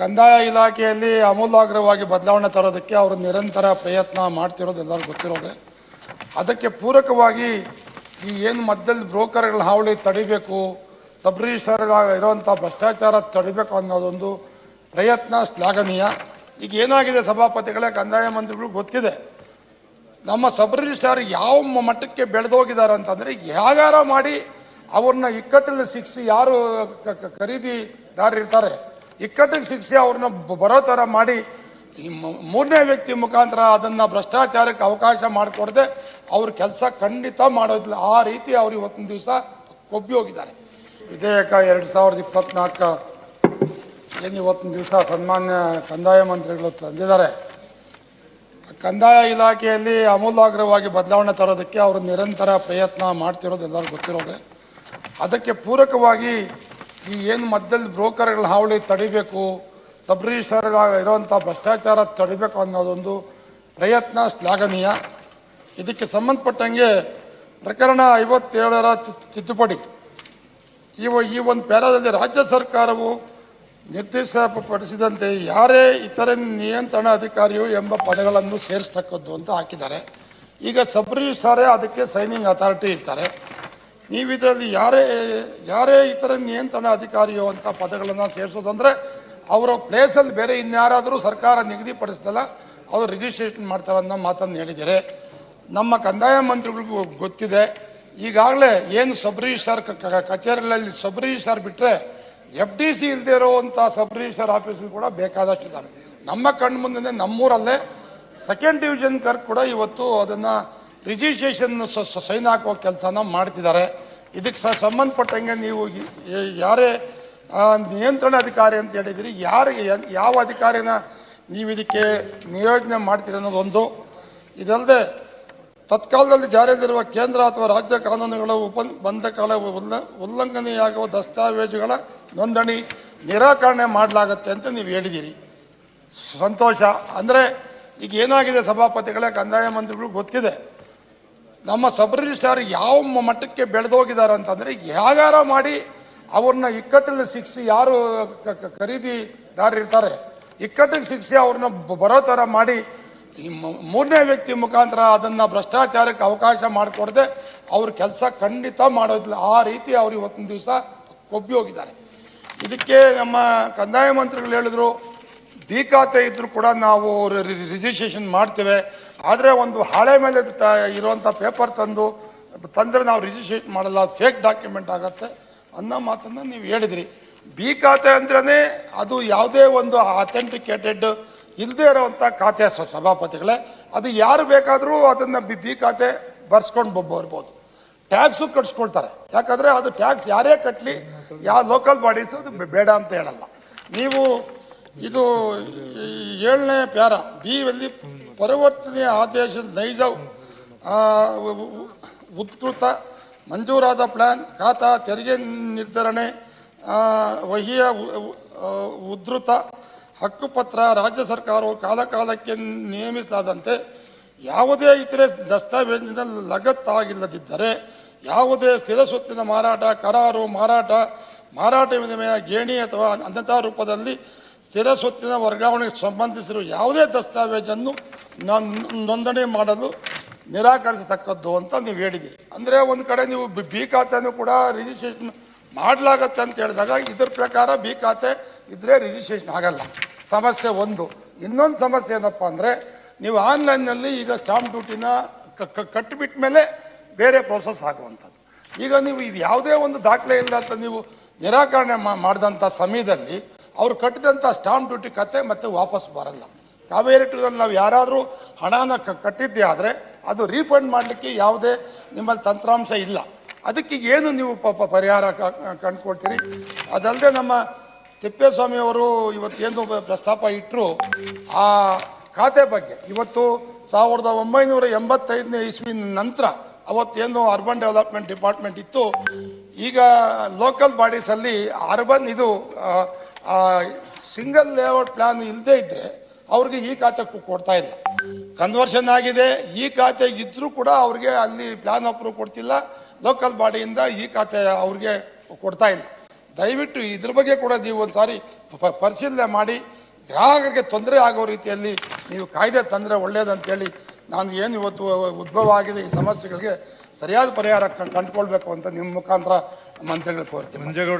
ಕಂದಾಯ ಇಲಾಖೆಯಲ್ಲಿ ಅಮೂಲಾಗ್ರವಾಗಿ ಬದಲಾವಣೆ ತರೋದಕ್ಕೆ ಅವರು ನಿರಂತರ ಪ್ರಯತ್ನ ಮಾಡ್ತಿರೋದು ಎಲ್ಲರಿಗೂ ಗೊತ್ತಿರೋದೆ. ಅದಕ್ಕೆ ಪೂರಕವಾಗಿ ಈ ಏನು ಮಧ್ಯದಲ್ಲಿ ಬ್ರೋಕರ್ಗಳ ಹಾವಳಿ ತಡಿಬೇಕು ಸಬ್ ರಿಜಿಸ್ಟರ್ಗಳ ಇರುವಂಥ ಭ್ರಷ್ಟಾಚಾರ ತಡಿಬೇಕು ಅನ್ನೋದೊಂದು ಪ್ರಯತ್ನ ಶ್ಲಾಘನೀಯ. ಈಗ ಏನಾಗಿದೆ ಸಭಾಪತಿಗಳೇ, ಕಂದಾಯ ಮಂತ್ರಿಗಳು ಗೊತ್ತಿದೆ. ನಮ್ಮ ಸಬ್ ರಿಜಿಸ್ಟ್ರಾರ್ ಯಾವ ಮಟ್ಟಕ್ಕೆ ಬೆಳೆದೋಗಿದ್ದಾರೆ ಅಂತಂದರೆ ಯಾಗಾರ ಮಾಡಿ ಅವ್ರನ್ನ ಇಕ್ಕಟ್ಟಲ್ಲಿ ಸಿಕ್ಕಿಸಿ ಯಾರು ಕ- ದಾರಿ ಖರೀದಿದಾರರು ಇರ್ತಾರೆ ಇಕ್ಕಟ್ಟಿಗೆ ಸಿಕ್ಸಿ ಅವ್ರನ್ನ ಬರೋ ಥರ ಮಾಡಿ ಮೂರನೇ ವ್ಯಕ್ತಿ ಮುಖಾಂತರ ಅದನ್ನು ಭ್ರಷ್ಟಾಚಾರಕ್ಕೆ ಅವಕಾಶ ಮಾಡಿಕೊಡದೆ ಅವ್ರ ಕೆಲಸ ಖಂಡಿತ ಮಾಡೋದಿಲ್ಲ. ಆ ರೀತಿ ಅವ್ರು ಇವತ್ತಿನ ದಿವಸ ಕೊಬ್ಬಿ ಹೋಗಿದ್ದಾರೆ. ವಿಧೇಯಕ ಎರಡು ಸಾವಿರದ ಇಪ್ಪತ್ನಾಲ್ಕು ಏನು ಇವತ್ತಿನ ದಿವಸ ಸನ್ಮಾನ್ಯ ಕಂದಾಯ ಮಂತ್ರಿಗಳು ತಂದಿದ್ದಾರೆ. ಕಂದಾಯ ಇಲಾಖೆಯಲ್ಲಿ ಅಮೂಲಾಗ್ರವಾಗಿ ಬದಲಾವಣೆ ತರೋದಕ್ಕೆ ಅವರು ನಿರಂತರ ಪ್ರಯತ್ನ ಮಾಡ್ತಿರೋದು ಎಲ್ಲರಿಗೂ ಗೊತ್ತಿರೋದೆ. ಅದಕ್ಕೆ ಪೂರಕವಾಗಿ ಈ ಏನು ಮಧ್ಯದಲ್ಲಿ ಬ್ರೋಕರ್ಗಳ ಹಾವಳಿ ತಡಿಬೇಕು ಸಬ್ ರಿಜಿಸ್ಟರ್ ಇರುವಂಥ ಭ್ರಷ್ಟಾಚಾರ ತಡಿಬೇಕು ಅನ್ನೋದೊಂದು ಪ್ರಯತ್ನ ಶ್ಲಾಘನೀಯ. ಇದಕ್ಕೆ ಸಂಬಂಧಪಟ್ಟಂಗೆ ಪ್ರಕರಣ ಐವತ್ತೇಳರ ತಿದ್ದುಪಡಿ. ಈ ಈ ಒಂದು ಪ್ಯಾರಾದಲ್ಲಿ ರಾಜ್ಯ ಸರ್ಕಾರವು ನಿರ್ದೇಶಪಡಿಸಿದಂತೆ ಯಾರೇ ಇತರೆ ನಿಯಂತ್ರಣ ಅಧಿಕಾರಿಯು ಎಂಬ ಪದಗಳನ್ನು ಸೇರಿಸ್ತಕ್ಕದ್ದು ಅಂತ ಹಾಕಿದ್ದಾರೆ. ಈಗ ಸಬ್ ಅದಕ್ಕೆ ಸೈನಿಂಗ್ ಅಥಾರಿಟಿ ಇರ್ತಾರೆ. ನೀವು ಇದರಲ್ಲಿ ಯಾರೇ ಯಾರೇ ಇತರ ನಿಯಂತ್ರಣ ಅಧಿಕಾರಿಯೋ ಅಂತ ಪದಗಳನ್ನು ಸೇರಿಸೋದಂದ್ರೆ ಅವರ ಪ್ಲೇಸಲ್ಲಿ ಬೇರೆ ಇನ್ಯಾರಾದರೂ ಸರ್ಕಾರ ನಿಗದಿಪಡಿಸ್ತಲ್ಲ ಅವರು ರಿಜಿಸ್ಟ್ರೇಷನ್ ಮಾಡ್ತಾರೆ ಅನ್ನೋ ಮಾತನ್ನು ಹೇಳಿದ್ದಾರೆ. ನಮ್ಮ ಕಂದಾಯ ಮಂತ್ರಿಗಳಿಗೂ ಗೊತ್ತಿದೆ, ಈಗಾಗಲೇ ಏನು ಸಬ್ ಕ- ಕಚೇರಿಗಳಲ್ಲಿ ಸಬ್ ಬಿಟ್ಟರೆ ಎಫ್ ಡಿ ಸಿ ಇಲ್ಲದೆ ಇರುವಂಥ ಸಬ್ ರಿಜಿಸ್ಟ್ರಾರ್ ಆಫೀಸ್ಗಳು ಕೂಡ ಬೇಕಾದಷ್ಟು ಇದ್ದಾರೆ ನಮ್ಮ ಕಣ್ಣು ಮುಂದೆ ನಮ್ಮೂರಲ್ಲೇ ಸೆಕೆಂಡ್ ಡಿವಿಷನ್ ಕರ್ಕ್ ಕೂಡ ಇವತ್ತು ಅದನ್ನು ರಿಜಿಸ್ಟ್ರೇಷನ್ ಸೈನ್ ಹಾಕುವ ಕೆಲಸನ ಮಾಡ್ತಿದ್ದಾರೆ. ಇದಕ್ಕೆ ಸ ಸಂಬಂಧಪಟ್ಟಂಗೆ ನೀವು ಯಾರೇ ನಿಯಂತ್ರಣ ಅಧಿಕಾರಿ ಅಂತ ಹೇಳಿದಿರಿ, ಯಾರಿಗೆ ಯಾವ ಅಧಿಕಾರಿನ ನೀವು ಇದಕ್ಕೆ ನಿಯೋಜನೆ ಮಾಡ್ತೀರಿ ಅನ್ನೋದೊಂದು ಇದಲ್ಲದೆ, ತತ್ಕಾಲದಲ್ಲಿ ಜಾರಿಯಲ್ಲಿರುವ ಕೇಂದ್ರ ಅಥವಾ ರಾಜ್ಯ ಕಾನೂನುಗಳ ಉಪಬಂಧಗಳ ಉಲ್ಲ- ಉಲ್ಲಂಘನೆಯಾಗುವ ದಸ್ತಾವೇಜುಗಳ ನೋಂದಣಿ ನಿರಾಕರಣೆ ಮಾಡಲಾಗತ್ತೆ ಅಂತ ನೀವು ಹೇಳಿದ್ದೀರಿ ಸಂತೋಷ. ಅಂದರೆ, ಈಗ ಏನಾಗಿದೆ ಸಭಾಪತಿಗಳೇ, ಕಂದಾಯ ಮಂತ್ರಿಗಳು ಗೊತ್ತಿದೆ. ನಮ್ಮ ಸಬ್ ರಿಜಿಸ್ಟ್ರಾರ್ ಯಾವ ಮಟ್ಟಕ್ಕೆ ಬೆಳೆದೋಗಿದ್ದಾರೆ ಅಂತಂದರೆ ಯಾಗಾರ ಮಾಡಿ ಅವ್ರನ್ನ ಇಕ್ಕಟ್ಟಲ್ಲಿ ಸಿಕ್ಸಿ ಯಾರು ಕ- ದಾರಿ ಖರೀದಿದಾರರು ಇರ್ತಾರೆ ಇಕ್ಕಟ್ಟಿಗೆ ಶಿಕ್ಷೆ ಅವ್ರನ್ನ ಬರೋ ಥರ ಮಾಡಿ ಮೂರನೇ ವ್ಯಕ್ತಿ ಮುಖಾಂತರ ಅದನ್ನು ಭ್ರಷ್ಟಾಚಾರಕ್ಕೆ ಅವಕಾಶ ಮಾಡಿಕೊಡದೆ ಅವ್ರ ಕೆಲಸ ಖಂಡಿತ ಮಾಡೋದಿಲ್ಲ. ಆ ರೀತಿ ಅವ್ರು ಇವತ್ತಿನ ದಿವಸ ಕೊಬ್ಬಿ ಹೋಗಿದ್ದಾರೆ. ಇದಕ್ಕೆ ನಮ್ಮ ಕಂದಾಯ ಮಂತ್ರಿಗಳು ಹೇಳಿದ್ರು, ಬಿ ಖಾತೆ ಇದ್ರು ಕೂಡ ನಾವು ರಿಜಿಸ್ಟ್ರೇಷನ್ ಮಾಡ್ತೇವೆ. ಆದರೆ ಒಂದು ಹಾಳೆ ಮೇಲೆ ಇರುವಂಥ ಪೇಪರ್ ತಂದು ತಂದರೆ ನಾವು ರಿಜಿಸ್ಟ್ರೇಷನ್ ಮಾಡಲ್ಲ ಫೇಕ್ ಡಾಕ್ಯುಮೆಂಟ್ ಆಗತ್ತೆ ಅನ್ನೋ ಮಾತನ್ನು ನೀವು ಹೇಳಿದ್ರಿ. ಬಿ ಖಾತೆ ಅಂದ್ರೇ ಅದು ಯಾವುದೇ ಒಂದು ಅಥೆಂಟಿಕೇಟೆಡ್ ಇಲ್ಲದೇ ಇರೋವಂಥ ಖಾತೆ ಸಭಾಪತಿಗಳೇ. ಅದು ಯಾರು ಬೇಕಾದರೂ ಅದನ್ನು ಬಿ ಬಿ ಖಾತೆ ಬರ್ಸ್ಕೊಂಡು ಬರ್ಬೋದು. ಟ್ಯಾಕ್ಸು ಕಟ್ಸ್ಕೊಳ್ತಾರೆ. ಯಾಕಂದರೆ ಅದು ಟ್ಯಾಕ್ಸ್ ಯಾರೇ ಕಟ್ಟಲಿ ಯಾವ ಲೋಕಲ್ ಬಾಡೀಸು ಅದು ಬೇಡ ಅಂತ ಹೇಳಲ್ಲ. ನೀವು ಇದು ಏಳನೇ ಪ್ಯಾರ ಬಿ ಅಲ್ಲಿ ಪರಿವರ್ತನೆಯ ಆದೇಶದ ನೈಜ ಉತ್ಕೃತ ಮಂಜೂರಾದ ಪ್ಲಾನ್, ಖಾತಾ ತೆರಿಗೆ ನಿರ್ಧರಣೆ ವಹಿಯ ಉದ್ಧೃತ ಹಕ್ಕುಪತ್ರ ರಾಜ್ಯ ಸರ್ಕಾರವು ಕಾಲಕಾಲಕ್ಕೆ ನೇಮಿಸಲಾದಂತೆ ಯಾವುದೇ ಇತರೆ ದಸ್ತಾವೇಜಿನ ಲಗತ್ತಾಗಿಲ್ಲದಿದ್ದರೆ, ಯಾವುದೇ ಸ್ಥಿರ ಸ್ವತ್ತಿನ ಮಾರಾಟ, ಕರಾರು ಮಾರಾಟ ಮಾರಾಟ ವಿನಿಮಯ ಗೇಣಿ ಅಥವಾ ಅನ್ಯತಾ ರೂಪದಲ್ಲಿ ಸ್ಥಿರ ಸ್ವತ್ತಿನ ವರ್ಗಾವಣೆಗೆ ಸಂಬಂಧಿಸಿರುವ ಯಾವುದೇ ದಸ್ತಾವೇಜನ್ನು ನೊಂದ್- ನೋಂದಣಿ ಮಾಡಲು ನಿರಾಕರಿಸತಕ್ಕದ್ದು ಅಂತ ನೀವು ಹೇಳಿದ್ದೀರಿ. ಅಂದರೆ ಒಂದು ಕಡೆ ನೀವು ಬಿ- ಖಾತೆನೂ ಕೂಡ ರಿಜಿಸ್ಟ್ರೇಷನ್ ಮಾಡಲಾಗತ್ತೆ ಅಂತ ಹೇಳಿದಾಗ ಇದ್ರ ಪ್ರಕಾರ ಬಿ ಖಾತೆ ಇದ್ದರೆ ರಿಜಿಸ್ಟ್ರೇಷನ್ ಆಗಲ್ಲ. ಸಮಸ್ಯೆ ಒಂದು. ಇನ್ನೊಂದು ಸಮಸ್ಯೆ ಏನಪ್ಪ ಅಂದರೆ ನೀವು ಆನ್ಲೈನ್ನಲ್ಲಿ ಈಗ ಸ್ಟಾಂಪ್ ಡ್ಯೂಟಿನ ಕಟ್ಟಿಬಿಟ್ಟ ಮೇಲೆ ಬೇರೆ ಪ್ರೋಸೆಸ್ ಆಗುವಂಥದ್ದು. ಈಗ ನೀವು ಇದು ಯಾವುದೇ ಒಂದು ದಾಖಲೆ ಇಲ್ಲ ಅಂತ ನೀವು ನಿರಾಕರಣೆ ಮಾಡಿದಂಥ ಸಮಯದಲ್ಲಿ ಅವ್ರು ಕಟ್ಟಿದಂಥ ಸ್ಟಾಂಪ್ ಡ್ಯೂಟಿ ಕತೆ ಮತ್ತೆ ವಾಪಸ್ ಬರಲ್ಲ. ಕಾವೇರಿ ಟೂದಲ್ಲಿ ನಾವು ಯಾರಾದರೂ ಹಣನ ಕಟ್ಟಿದ್ದೇ ಆದರೆ ಅದು ರೀಫಂಡ್ ಮಾಡಲಿಕ್ಕೆ ಯಾವುದೇ ನಿಮ್ಮಲ್ಲಿ ತಂತ್ರಾಂಶ ಇಲ್ಲ. ಅದಕ್ಕೆ ಏನು ನೀವು ಪಾಪ ಪರಿಹಾರ ಕಂಡುಕೊಳ್ತೀರಿ? ಅದಲ್ಲದೆ ನಮ್ಮ ತಿಪ್ಪೇಸ್ವಾಮಿ ಅವರು ಇವತ್ತೇನು ಪ್ರಸ್ತಾಪ ಇಟ್ಟರು ಆ ಖಾತೆ ಬಗ್ಗೆ. ಇವತ್ತು ಸಾವಿರದ ಒಂಬೈನೂರ ಎಂಬತ್ತೈದನೇ ಇಸ್ವಿನ ನಂತರ ಅವತ್ತೇನು ಅರ್ಬನ್ ಡೆವಲಪ್ಮೆಂಟ್ ಡಿಪಾರ್ಟ್ಮೆಂಟ್ ಇತ್ತು. ಈಗ ಲೋಕಲ್ ಬಾಡೀಸಲ್ಲಿ ಅರ್ಬನ್ ಇದು ಸಿಂಗಲ್ ಲೇಔಟ್ ಪ್ಲಾನ್ ಇಲ್ಲದೇ ಇದ್ದರೆ ಅವ್ರಿಗೆ ಈ ಖಾತೆ ಕೊಡ್ತಾ ಇಲ್ಲ. ಕನ್ವರ್ಷನ್ ಆಗಿದೆ, ಈ ಖಾತೆ ಇದ್ದರೂ ಕೂಡ ಅವ್ರಿಗೆ ಅಲ್ಲಿ ಪ್ಲಾನ್ ಅಪ್ರೂವ್ ಕೊಡ್ತಿಲ್ಲ. ಲೋಕಲ್ ಬಾಡಿಯಿಂದ ಈ ಖಾತೆ ಅವ್ರಿಗೆ ಕೊಡ್ತಾ ಇಲ್ಲ. ದಯವಿಟ್ಟು ಇದ್ರ ಬಗ್ಗೆ ಕೂಡ ನೀವು ಒಂದು ಸಾರಿ ಪರಿಶೀಲನೆ ಮಾಡಿ. ಗ್ರಾಹಕರಿಗೆ ತೊಂದರೆ ಆಗೋ ರೀತಿಯಲ್ಲಿ ನೀವು ಕಾಯ್ದೆ ತಂದರೆ ಒಳ್ಳೇದಂತೇಳಿ ನಾನು ಏನು ಇವತ್ತು ಉದ್ಭವ ಆಗಿದೆ ಈ ಸಮಸ್ಯೆಗಳಿಗೆ ಸರಿಯಾದ ಪರಿಹಾರ ಕಂಡು ಕಂಡುಕೊಳ್ಬೇಕು ಅಂತ ನಿಮ್ಮ ಮುಖಾಂತರ ಮಂತ್ರಿಗಳು ಕೋರಿಕೆ ಮಂಜೇಗೌಡ.